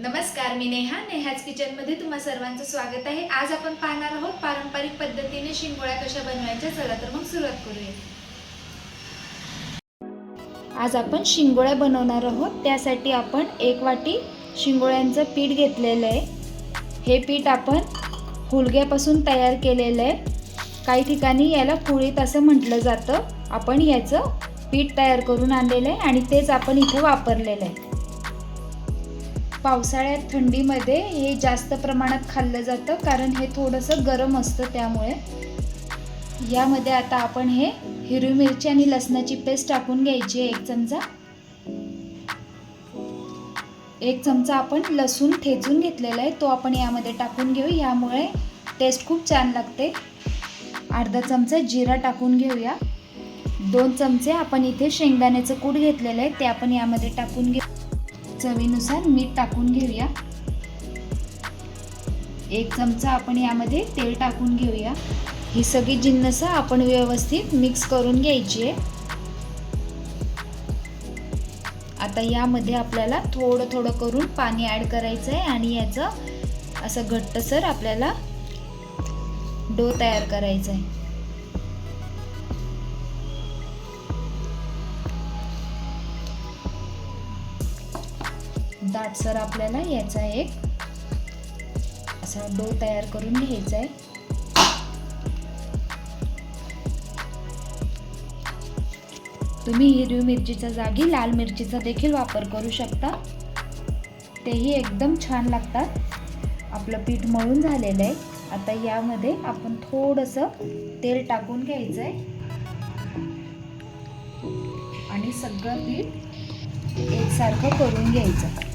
नमस्कार मी नेहा. नेहाच किचनमध्ये तुम्हा सर्वांचं स्वागत आहे. आज आपण पाहणार आहोत पारंपरिक पद्धतीने शिंगोळ्या कशा बनवायच्या चला तर मग सुरुवात करूया. आज आपण शिंगोळ्या बनवणार आहोत. त्यासाठी आपण एक वाटी शिंगोळ्यांचं पीठ घेतलेलं आहे. हे पीठ आपण हुलग्यापासून तयार केलेलं आहे. काही ठिकाणी याला पोळीत असं म्हटलं जातं. आपण याचं पीठ तयार करून आणलेलं आहे आणि तेच आपण इथं वापरलेलं आहे. पावसाळ्यात थंडीमध्ये हे जास्त प्रमाणात खाल्लं जातं कारण हे थोडंसं गरम असतं त्यामुळे. यामध्ये आता आपण हे हिरवी मिरची आणि लसणाची पेस्ट टाकून घ्यायची आहे एक चमचा. एक चमचा आपण लसूण ठेचून घेतलेला आहे तो आपण यामध्ये टाकून घेऊ. यामुळे टेस्ट खूप छान लागते. अर्धा चमचा जिरा टाकून घेऊया. दोन चमचे आपण इथे शेंगदाण्याचं कूट घेतलेलं आहे ते आपण यामध्ये टाकून घेऊ. चवीनुसार मीठ टाकून घेऊया. एक चमचा आपण यामध्ये तेल टाकून घेऊया. ही सगळी जिन्नस आपण व्यवस्थित मिक्स करून घ्यायची आहे. आता यामध्ये आपल्याला थोडं थोडं करून पाणी ॲड करायचं आहे आणि याचं असं घट्टसर आपल्याला डो तयार करायचा आहे. दाटसर आपल्याला याचा एक असा डो तयार करून घ्यायचा आहे. तुम्ही हिरवी मिरचीच्या जागी लाल मिरचीचा देखील वापर करू शकता. तेही एकदम छान लागतात. आपलं पीठ मळून झालेलं आहे. आता यामध्ये आपण थोडंसं तेल टाकून घ्यायचं आहे. आणि सगळं पीठ एकसारखं करून घ्यायचं.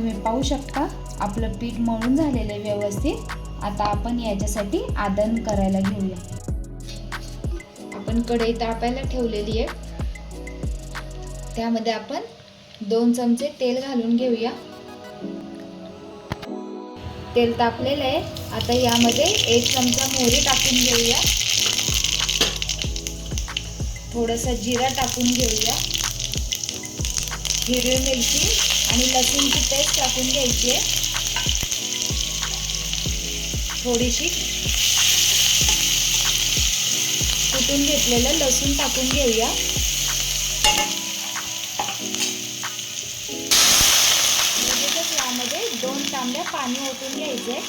तुम्ही पाहू शकता आपलं पीठ मळून झालेलं आहे व्यवस्थित. आता आपण याच्यासाठी आदन करायला घेऊया. आपण कढई तापायला ठेवलेली आहे. त्यामध्ये आपण दोन चमचे तेल घालून घेऊया. तेल तापलेलं आहे. आता यामध्ये एक चमचा मोहरी टाकून घेऊया. थोडासा जिरा टाकून घेऊया. हिरवी मिरची आणि लसूणची पेस्ट टाकून घ्यायची आहे. थोडीशी. कुटून घेतलेलं लसूण टाकून घेऊया. लगेचच यामध्ये दोन तांब्या पाणी ओतून घ्यायचे.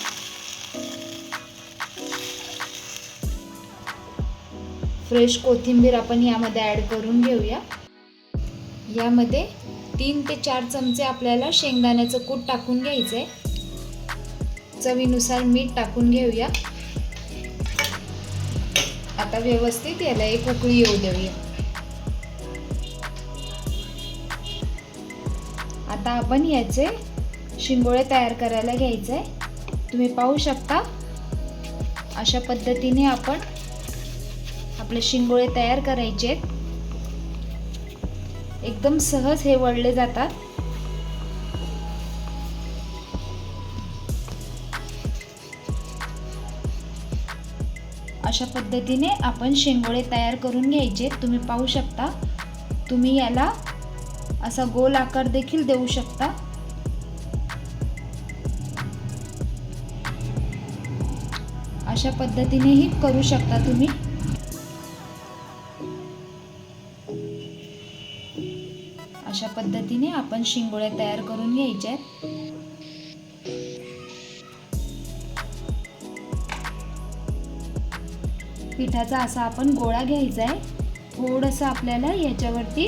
फ्रेश कोथिंबीर आपण यामध्ये ॲड करून घेऊया. यामध्ये तीन ते चार चमचे आपल्याला शेंगदाण्याचं कूट टाकून घ्यायचं. आहे चवीनुसार मीठ टाकून घेऊया. आता व्यवस्थित याला एक उकळी येऊ देऊया. आता आपण याचे शिंगोळे तयार करायला घ्यायचे. तुम्ही पाहू शकता अशा पद्धतीने आपण आपले शिंगोळे तयार करायचे. आहेत एकदम सहज हे वळले जातात. अशा पद्धतीने आपण शेंगोळे तयार करून घ्यायचे. तुम्ही पाहू शकता. तुम्ही याला असा गोल आकार देखील देऊ शकता. अशा पद्धतीनेही करू शकता तुम्ही. पद्धतीने आपण शिंगोळ्या तयार करून घ्यायच्या पिठाचा असा आपण गोळा घ्यायचा आहे. थोडंसं आपल्याला याच्यावरती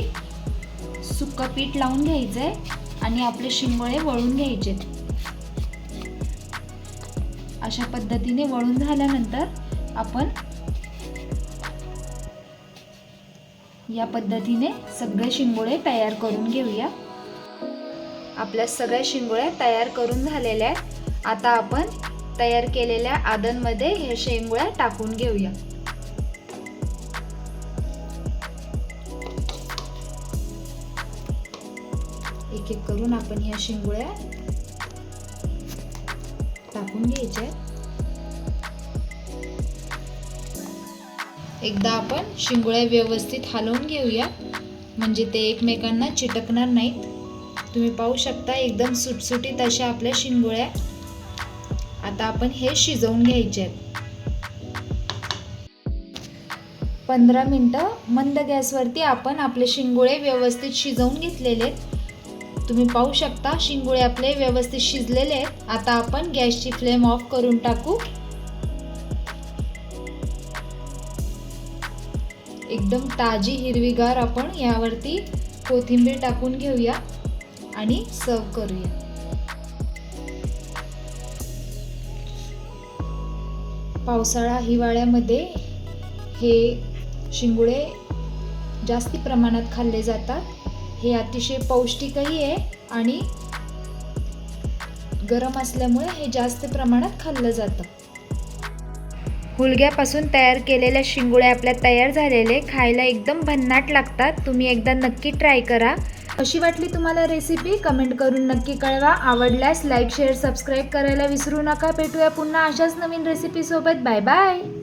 सुक्कं पीठ लावून घ्यायचं आहे आणि आपले शिंगोळे वळून घ्यायचे अशा पद्धतीने वळून झाल्यानंतर आपण या पद्धतीने सगळे शिंगोळे तयार करून घेऊया. आपल्या सगळ्या शिंगोळ्या तयार करून झालेल्या आहेत. आता आपण तयार केलेल्या आदनमध्ये ह्या शेंगोळ्या टाकून घेऊया. एक एक करून आपण ह्या शिंगोळ्या टाकून घ्यायच्या एकदा आपण शिंगोळ्या व्यवस्थित हलवून घेऊया. म्हणजे ते एकमेकांना चिटकणार नाहीत. तुम्ही पाहू शकता एकदम सुटसुटीत अशा आपल्या शिंगोळ्या. आता आपण हे शिजवून घ्यायचे आहेत. पंधरा मिनटं मंद गॅसवरती आपण आपले शिंगोळे व्यवस्थित शिजवून घेतलेले आहेत. तुम्ही पाहू शकता शिंगोळे आपले व्यवस्थित शिजलेले आहेत. आता आपण गॅसची फ्लेम ऑफ करून टाकू. एकदम ताजी हिरवीगार आपण यावरती कोथिंबीर टाकून घेऊया आणि सर्व करूया. पावसाळा हिवाळ्यामध्ये हे शिंगुळे जास्ती प्रमाणात खाल्ले जातात. हे अतिशय पौष्टिकही आहे आणि गरम असल्यामुळे हे जास्त प्रमाणात खाल्लं जातं. हुलग्यापासून तयार केलेल्या शिंगोळ्या आपल्या तयार झालेले खायला एकदम भन्नाट लागतात. तुम्ही एकदा नक्की ट्राय करा. अशी वाटली तुम्हाला रेसिपी? कमेंट करून नक्की कळवा. आवडल्यास लाईक शेअर सबस्क्राईब करायला विसरू नका. भेटूया पुन्हा अशाच नवीन रेसिपीसोबत बाय बाय.